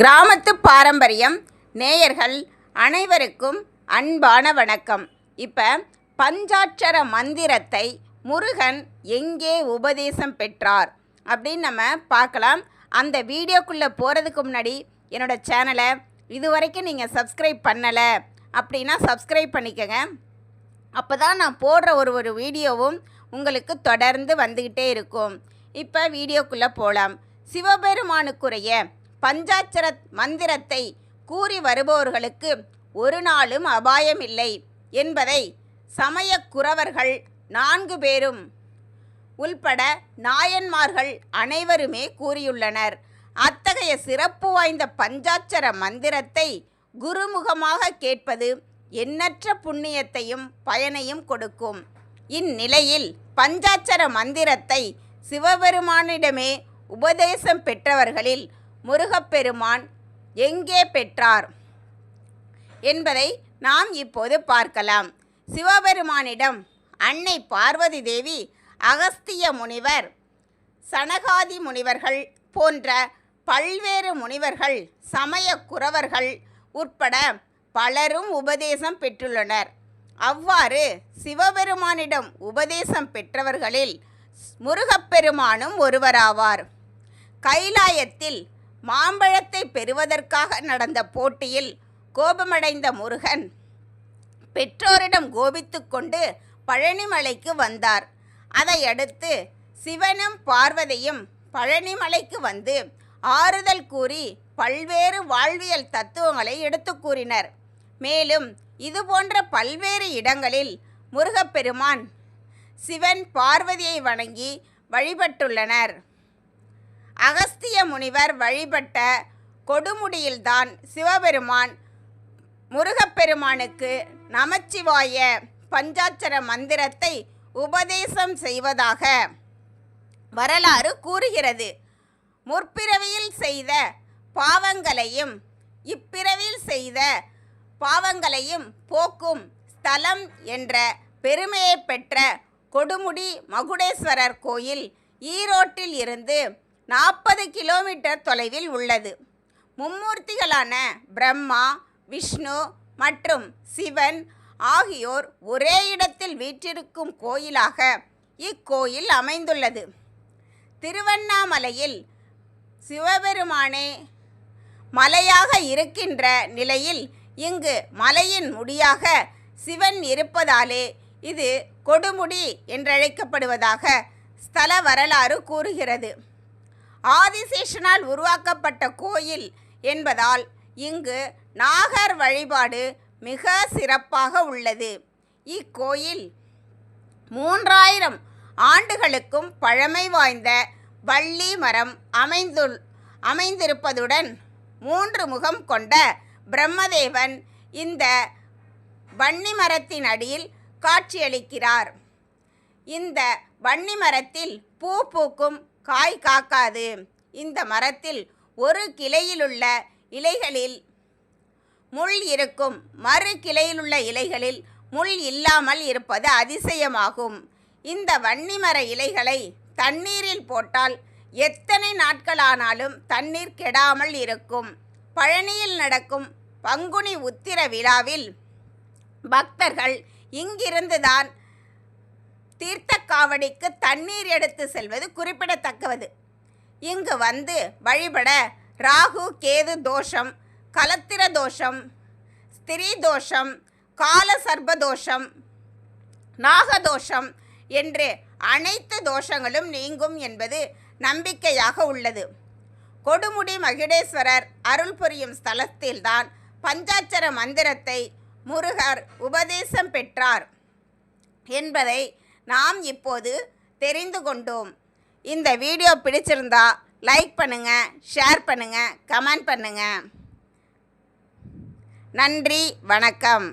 கிராமத்து பாரம்பரியம் நேயர்கள் அனைவருக்கும் அன்பான வணக்கம். இப்போ பஞ்சாட்சர மந்திரத்தை முருகன் எங்கே உபதேசம் பெற்றார் அப்படின்னு நம்ம பார்க்கலாம். அந்த வீடியோக்குள்ளே போகிறதுக்கு முன்னாடி என்னோடய சேனலை இது வரைக்கும் நீங்கள் சப்ஸ்கிரைப் பண்ணலை அப்படின்னா சப்ஸ்கிரைப் பண்ணிக்கோங்க. அப்போ தான் நான் போடுற ஒரு ஒரு வீடியோவும் உங்களுக்கு தொடர்ந்து வந்துக்கிட்டே இருக்கும். இப்போ வீடியோக்குள்ளே போகலாம் சிவபெருமானுக்குரிய பஞ்சாட்சர மந்திரத்தை கூறி வருபவர்களுக்கு ஒரு நாளும் அபாயமில்லை என்பதை சமயக்குறவர்கள் நான்கு பேரும் உள்பட நாயன்மார்கள் அனைவருமே கூறியுள்ளனர். அத்தகைய சிறப்பு வாய்ந்த பஞ்சாட்சர மந்திரத்தை குருமுகமாக கேட்பது எண்ணற்ற புண்ணியத்தையும் பயனையும் கொடுக்கும். இந்நிலையில் பஞ்சாட்சர மந்திரத்தை சிவபெருமானிடமே உபதேசம் பெற்றவர்களில் முருகப்பெருமான் எங்கே பெற்றார் என்பதை நாம் இப்போது பார்க்கலாம். சிவபெருமானிடம் அன்னை பார்வதி தேவி அகஸ்திய முனிவர் சனகாதி முனிவர்கள் போன்ற பல்வேறு முனிவர்கள் சமய குறவர்கள் உட்பட பலரும் உபதேசம் பெற்றுள்ளனர். அவ்வாறு சிவபெருமானிடம் உபதேசம் பெற்றவர்களில் முருகப்பெருமானும் ஒருவராவார். கைலாயத்தில் மாம்பழத்தை பெறுவதற்காக நடந்த போட்டியில் கோபமடைந்த முருகன் பெற்றோரிடம் கோபித்து கொண்டு பழனிமலைக்கு வந்தார். அதையடுத்து சிவனும் பார்வதியும் பழனிமலைக்கு வந்து ஆறுதல் கூறி பல்வேறு வாழ்வியல் தத்துவங்களை எடுத்து கூறினர். மேலும் இதுபோன்ற பல்வேறு இடங்களில் முருகப்பெருமான் சிவன் பார்வதியை வணங்கி வழிபட்டுள்ளனர். அகஸ்திய முனிவர் வழிபட்ட கொடுமுடியில்தான் சிவபெருமான் முருகப்பெருமானுக்கு நமச்சிவாய பஞ்சாட்சர மந்திரத்தை உபதேசம் செய்வதாக வரலாறு கூறுகிறது. முற்பிறவியில் செய்த பாவங்களையும் இப்பிறவியில் செய்த பாவங்களையும் போக்கும் ஸ்தலம் என்ற பெருமையை பெற்ற கொடுமுடி மகுடேஸ்வரர் கோயில் ஈரோட்டில் இருந்து நாற்பது கிலோமீட்டர் தொலைவில் உள்ளது. மும்மூர்த்திகளான பிரம்மா விஷ்ணு மற்றும் சிவன் ஆகியோர் ஒரே இடத்தில் வீற்றிருக்கும் கோயிலாக இக்கோயில் அமைந்துள்ளது. திருவண்ணாமலையில் சிவபெருமானே மலையாக இருக்கின்ற நிலையில் இங்கு மலையின் முடியாக சிவன் இருப்பதாலே இது கொடுமுடி என்றழைக்கப்படுவதாக ஸ்தல வரலாறு கூறுகிறது. ஆதிசேஷனால் உருவாக்கப்பட்ட கோயில் என்பதால் இங்கு நாகர் வழிபாடு மிக சிறப்பாக உள்ளது. இக்கோயில் மூன்றாயிரம் ஆண்டுகளுக்கும் பழமை வாய்ந்த வள்ளி மரம் அமைந்துள் அமைந்திருப்பதுடன் மூன்று முகம் கொண்ட பிரம்மதேவன் இந்த வன்னி மரத்தின் அடியில் காட்சியளிக்கிறார். இந்த வன்னி மரத்தில் பூ பூக்கும் காய் காக்காது. இந்த மரத்தில் ஒரு கிளையிலுள்ள இலைகளில் முள் இருக்கும். மறு கிளையிலுள்ள இலைகளில் முள் இல்லாமல் இருப்பது அதிசயமாகும். இந்த வன்னிமர இலைகளை தண்ணீரில் போட்டால் எத்தனை நாட்களானாலும் தண்ணீர் கெடாமல் இருக்கும். பழனியில் நடக்கும் பங்குனி உத்திர விழாவில் பக்தர்கள் இங்கிருந்துதான் தீர்த்த சாவடிக்கு தண்ணீர் எடுத்து செல்வது குறிப்பிடத்தக்கது. இங்கு வந்து வழிபட ராகு கேது தோஷம் கலத்திர தோஷம் ஸ்திரீ தோஷம் கால சர்ப தோஷம் நாகதோஷம் என்று அனைத்து தோஷங்களும் நீங்கும் என்பது நம்பிக்கையாக உள்ளது. கொடுமுடி மகிடேஸ்வரர் அருள் புரியும் ஸ்தலத்தில்தான் பஞ்சாட்சர மந்திரத்தை முருகர் உபதேசம் பெற்றார் என்பதை நாம் இப்போது தெரிந்து கொண்டோம். இந்த வீடியோ பிடிச்சிருந்தா லைக் பண்ணுங்கள் ஷேர் பண்ணுங்கள் கமெண்ட் பண்ணுங்கள் நன்றி வணக்கம்.